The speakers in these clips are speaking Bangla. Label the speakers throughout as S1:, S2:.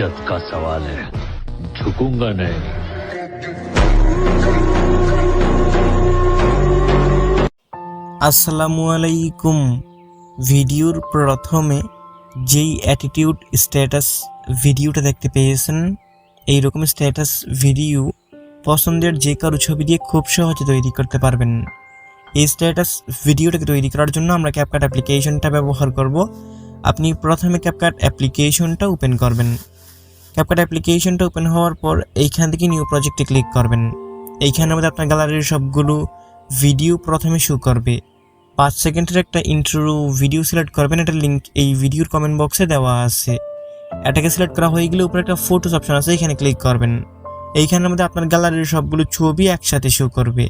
S1: इज्जत का सवाल है झुकूंगा नहीं
S2: আসসালামু আলাইকুম ভিডিওর প্রথমে যেই অ্যাটিটিউড স্ট্যাটাস ভিডিওটা দেখতে পেয়েছেন এই রকম স্ট্যাটাস ভিডিও পছন্দের যে কারো ছবি দিয়ে খুব সহজে তৈরি করতে পারবেন এই স্ট্যাটাস ভিডিওটাকে তৈরি করার জন্য আমরা ক্যাপকাট অ্যাপ্লিকেশনটা ব্যবহার করব আপনি প্রথমে ক্যাপকাট অ্যাপ্লিকেশনটা ওপেন করবেন ক্যাপকাট অ্যাপ্লিকেশনটা ওপেন হওয়ার পর এইখান থেকে নিউ প্রজেক্টে ক্লিক করবেন। এইখানের মধ্যে আপনার গ্যালারির সবগুলো ভিডিও প্রথমে শো করবে। পাঁচ সেকেন্ডের একটা ইন্ট্রো ভিডিও সিলেক্ট করবেন এটার লিঙ্ক এই ভিডিওর কমেন্ট বক্সে দেওয়া আছে। এটাকে সিলেক্ট করা হয়ে গেলে উপরে একটা ফটোস অপশন আছে, এখানে ক্লিক করবেন। এইখানের মধ্যে আপনার গ্যালারির সবগুলো ছবি একসাথে শো করবে।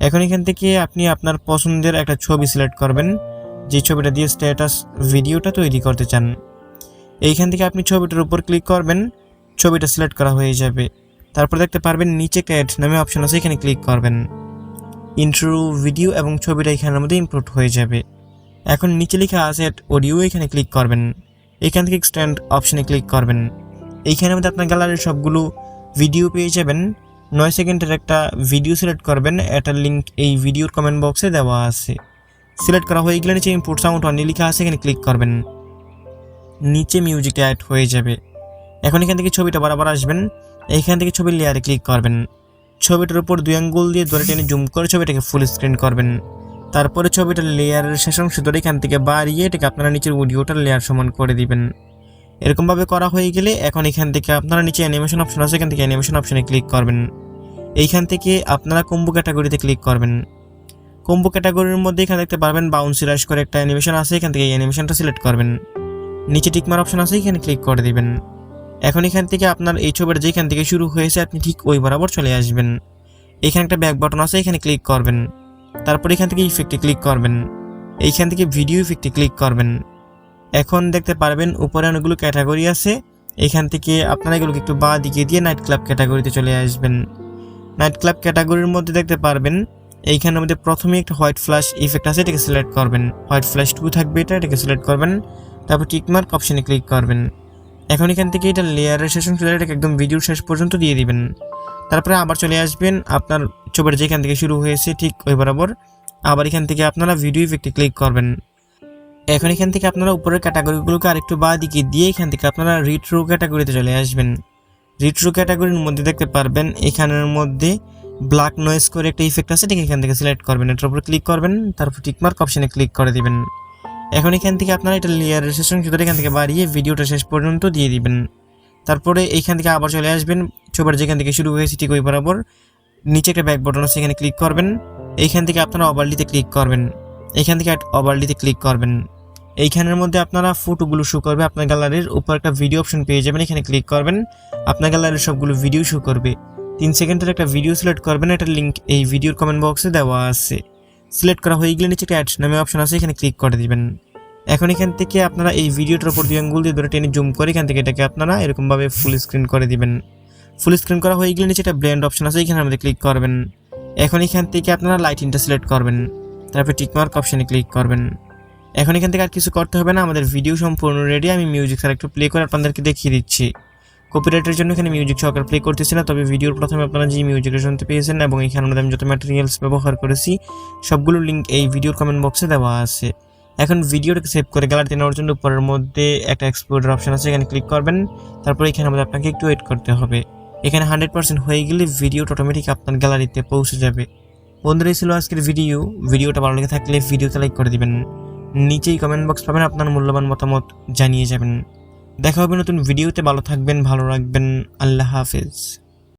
S2: এখন এখান থেকে আপনি আপনার পছন্দের একটা ছবি সিলেক্ট করবেন। যে ছবিটা দিয়ে স্ট্যাটাস ভিডিওটা তৈরি করতে চান। এইখান থেকে আপনি ছবিটার উপর ক্লিক করবেন, ছবিটা সিলেক্ট করা হয়ে যাবে। তারপর দেখতে পারবেন নিচে ক্যাট নামে অপশন আছে, এখানে ক্লিক করবেন। ইন্ট্রো ভিডিও এবং ছবিটা এখানের মধ্যে ইনক্লুড হয়ে যাবে। এখন নিচে লেখা আছে অডিও এখানে ক্লিক করবেন। এখান থেকে এক্সটেন্ড অপশনে ক্লিক করবেন। এইখানের মধ্যে আপনার গ্যালারির সবগুলো ভিডিও পেয়ে যাবেন। নয় সেকেন্ডের একটা ভিডিও সিলেক্ট করবেন এটার লিঙ্ক এই ভিডিওর কমেন্ট বক্সে দেওয়া আছে। সিলেক্ট করা হয়ে গেলে নিচে ইম্পোর্ট সাউন্ড অনলি লেখা আছে, এখানে ক্লিক করবেন। নিচে মিউজিকটা অ্যাড হয়ে যাবে। এখন এখান থেকে ছবিটা বরাবর আসবেন। এইখান থেকে ছবির লেয়ারে ক্লিক করবেন। ছবিটার উপর দুই আঙ্গুল দিয়ে ধরে টেনে জুম করে ছবিটাকে ফুল স্ক্রিন করবেন। তারপরে ছবিটার লেয়ারের শেষ অংশ ধরে এখান থেকে বাড়িয়ে এটাকে আপনারা নিচের অডিওটার লেয়ার সমান করে দিবেন। এরকমভাবে করা হয়ে গেলে এখন এখান থেকে আপনারা নিচে অ্যানিমেশন অপশন আছে, এখান থেকে অ্যানিমেশন অপশনে ক্লিক করবেন। এইখান থেকে আপনারা কম্বো ক্যাটাগরিতে ক্লিক করবেন। কম্বো ক্যাটাগরির মধ্যে এখানে দেখতে পারবেন বাউন্সি রাশ করে একটা অ্যানিমেশন আছে, এখান থেকে এই অ্যানিমেশনটা সিলেক্ট করবেন। নিচে টিকমার অপশন আছে, এখানে ক্লিক করে দিবেন। এখন এখান থেকে আপনার এই ছবিটা যেখান থেকে শুরু হয়েছে, আপনি ঠিক ওই বরাবর চলে আসবেন। এখানে একটা ব্যাক বাটন আছে, এখানে ক্লিক করবেন। তারপর এখান থেকে ইফেক্টে ক্লিক করবেন। এইখান থেকে ভিডিও ইফেক্টে ক্লিক করবেন। এখন দেখতে পারবেন উপরে অনেকগুলো ক্যাটাগরি আছে। এখান থেকে আপনারা এগুলোকে একটু বা দিকে দিয়ে নাইট ক্লাব ক্যাটাগরিতে চলে আসবেন। নাইট ক্লাব ক্যাটাগরির মধ্যে দেখতে পারবেন, এইখানের মধ্যে প্রথমে একটা হোয়াইট ফ্ল্যাশ ইফেক্ট আছে, এটাকে সিলেক্ট করবেন। হোয়াইট ফ্ল্যাশ টু থাকবে, এটা এটাকে সিলেক্ট করবেন। তারপর টিকমার্ক অপশানে ক্লিক করবেন। এখন এখান থেকে এটা লেয়ারের শেষ অংশ এটাকে একদম ভিডিওর শেষ পর্যন্ত দিয়ে দিবেন। তারপরে আবার চলে আসবেন আপনার ছবিটা যেখান থেকে শুরু হয়েছে ঠিক ওই বরাবর। আবার এখান থেকে আপনারা ভিডিও ইফেক্টে ক্লিক করবেন। এখন এখান থেকে আপনারা উপরের ক্যাটাগরিগুলোকে আরেকটু বা দিকে দিয়ে এখান থেকে আপনারা রিট্রো ক্যাটাগরিতে চলে আসবেন। রিট্রো ক্যাটাগরির মধ্যে দেখতে পারবেন, এখানের মধ্যে ব্ল্যাক নয়েজ করে একটা ইফেক্ট আছে, ঠিক এখান থেকে সিলেক্ট করবেন, এটার উপর ক্লিক করবেন, তারপর টিকমার্ক অপশানে ক্লিক করে দিবেন। এখন এখান থেকে আপনারা এটা লেয়ারের অংশ ধরে এখান থেকে বাড়িয়ে ভিডিওটা শেষ পর্যন্ত দিয়ে দিবেন। তারপরে এইখান থেকে আবার চলে আসবেন, ছবিটা যেখান থেকে শুরু হয়েছে ঠিক ওই বরাবর। নিচে একটা ব্যাক বাটন আছে, এখানে ক্লিক করবেন। এইখান থেকে আপনারা ওভারলিতে ক্লিক করবেন। এইখান থেকে ওভারলিতে ক্লিক করবেন। এইখানের মধ্যে আপনারা ফটোগুলো শো করবে, আপনার গ্যালারির উপর একটা ভিডিও অপশন পেয়ে যাবেন, এখানে ক্লিক করবেন। আপনার গ্যালারির সবগুলো ভিডিও শো করবে। তিন সেকেন্ডের একটা ভিডিও সিলেক্ট করবেন এটার লিঙ্ক এই ভিডিওর কমেন্ট বক্সে দেওয়া আছে। সিলেক্ট করা হয়ে গেলে নিচে একটা অ্যাড নামে অপশন আছে, এখানে ক্লিক করে দিবেন। এখন এখান থেকে আপনারা এই ভিডিওটার উপর দুই আঙ্গুল দিয়ে ধরে টেনে জুম করে এখান থেকে এটাকে আপনারা এরকমভাবে ফুল স্ক্রিন করে দিবেন। ফুল স্ক্রিন করা হয়ে গেলে নিচে একটা ব্র্যান্ড অপশন আছে, এখানে আমাদের ক্লিক করবেন। এখন এখান থেকে আপনারা লাইটিংটা সিলেক্ট করবেন। তারপর টিকমার্ক অপশানে ক্লিক করবেন। এখন এখান থেকে আর কিছু করতে হবে না, আমাদের ভিডিও সম্পূর্ণ রেডি আমি মিউজিক স্যার একটু প্লে করে আপনাদেরকে দেখিয়ে দিচ্ছি। কপিরাইটের জন্য এখানে মিউজিক সহকার প্লে করতেছি না, তবে ভিডিওর প্রথমে আপনারা যে মিউজিকটা শুনতে পেয়েছেন এবং এখানে আমি যত ম্যাটেরিয়ালস ব্যবহার করেছি, সবগুলো লিঙ্ক এই ভিডিওর কমেন্ট বক্সে দেওয়া আছে। এখন ভিডিওটাকে সেভ করে গ্যালারিতে নেওয়ার জন্য উপরের মধ্যে একটা এক্সপোর্টের অপশন আছে, এখানে ক্লিক করবেন। তারপর এখানে আমাদের আপনাকে একটু ওয়েট করতে হবে। এখানে হান্ড্রেড পার্সেন্ট হয়ে গেলে ভিডিওটা অটোমেটিক আপনার গ্যালারিতে পৌঁছে যাবে। বন্ধুরা ছিল আজকের ভিডিও ভিডিওটা ভালো লেগে থাকলে ভিডিওতে লাইক করে দিবেন। নিচেই কমেন্ট বক্স পাবেন, আপনার মূল্যবান মতামত জানিয়ে যাবেন। দেখা হবে নতুন ভিডিওতে ভালো থাকবেন, ভালো রাখবেন। আল্লাহ হাফেজ।